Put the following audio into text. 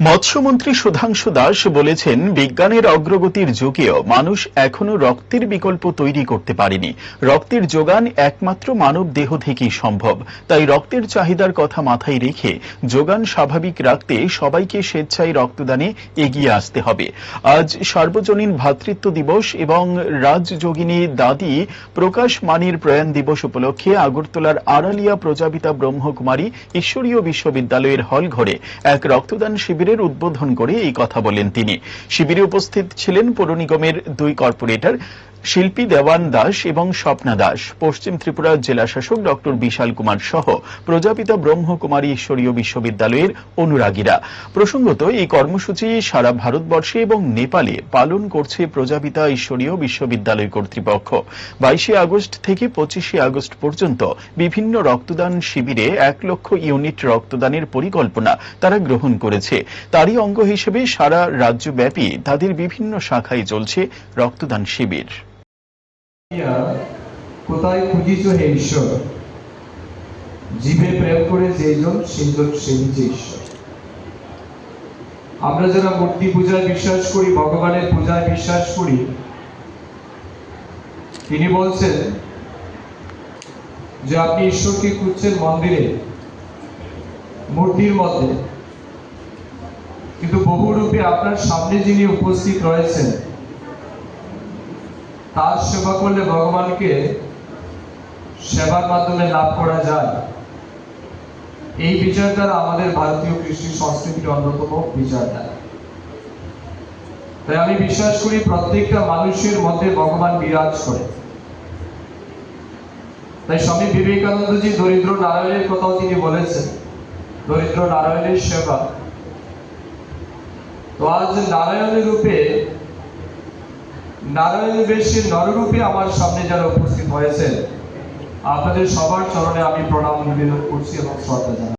মৎস্যমন্ত্রী সুধাংশু দাস বলেছেন, বিজ্ঞানের অগ্রগতির যুগেও মানুষ এখনও রক্তের বিকল্প তৈরি করতে পারেনি। রক্তের যোগান একমাত্র মানব দেহ থেকেই সম্ভব। তাই রক্তের চাহিদার কথা মাথায় রেখে যোগান স্বাভাবিক রাখতে সবাইকে স্বেচ্ছায় রক্তদানে এগিয়ে আসতে হবে। আজ সার্বজনীন ভ্রাতৃত্ব দিবস এবং রাজযোগিনী দাদি প্রকাশ মানির প্রয়াণ দিবস উপলক্ষে আগরতলার আড়ালিয়া প্রজাপিতা ব্রহ্মকুমারী ঈশ্বরীয় বিশ্ববিদ্যালয়ের হল ঘরে এক রক্তদান শিবিরের উদ্বোধন করে এই কথা বলেন তিনি। শিবিরে উপস্থিত ছিলেন পৌর নিগমের দুই কর্পোরেটর শিল্পী দেওয়ান দাস এবং স্বপ্না দাস, পশ্চিম ত্রিপুরা জেলা শাসক ডক্টর বিশাল কুমার সহ প্রজাপিতা ব্রহ্মকুমারী ঈশ্বরীয় বিশ্ববিদ্যালয়ের অনুরাগীরা। প্রসঙ্গত, এই কর্মসূচি সারা ভারতবর্ষে এবং নেপালে পালন করছে প্রজাপিতা ঈশ্বরীয় বিশ্ববিদ্যালয় কর্তৃপক্ষ। বাইশে আগস্ট থেকে পঁচিশে আগস্ট পর্যন্ত বিভিন্ন রক্তদান শিবিরে এক লক্ষ ইউনিট রক্তদানের পরিকল্পনা তারা গ্রহণ করেছে। তারই অঙ্গ হিসেবে সারা রাজ্যব্যাপী তাদের বিভিন্ন শাখায় চলছে রক্তদান শিবির। কোথায় খুঁজিছ হে ঈশ্বর? জীবে প্রেম করে যেজন সেইজন সেবিছে ঈশ্বর। আমরা যারা মূর্তি পূজায় বিশ্বাস করি, ভগবানের পূজায় বিশ্বাস করি, তিনি বলছেন যে আপনি ঈশ্বরকে খুঁজছেন মন্দিরে, মূর্তির মধ্যে। কিন্তু বহু রূপে আপনার সামনে যিনি উপস্থিত রয়েছেন তার সেবা করলে ভগবানকে সেবার মাধ্যমে লাভ করা যায়। এই বিচারধারা আমাদের ভারতীয় কৃষ্টি সংস্কৃতির অন্যতম বিচারধারা তাই আমি বিশ্বাস করি প্রত্যেকটা মানুষের মধ্যে ভগবান বিরাজ করে। তাই স্বামী বিবেকানন্দজি দরিদ্র নারায়ণের কথাও তিনি বলেছেন, দরিদ্র নারায়ণের সেবা। তো আজ নারায়ণের রূপে নারায়ণ বেশে নররূপে আমার সামনে যারা উপস্থিত হয়েছেন, আপনাদের সবার চরণে আমি প্রণাম নিবেদন করছি এবং শ্রদ্ধা জানাই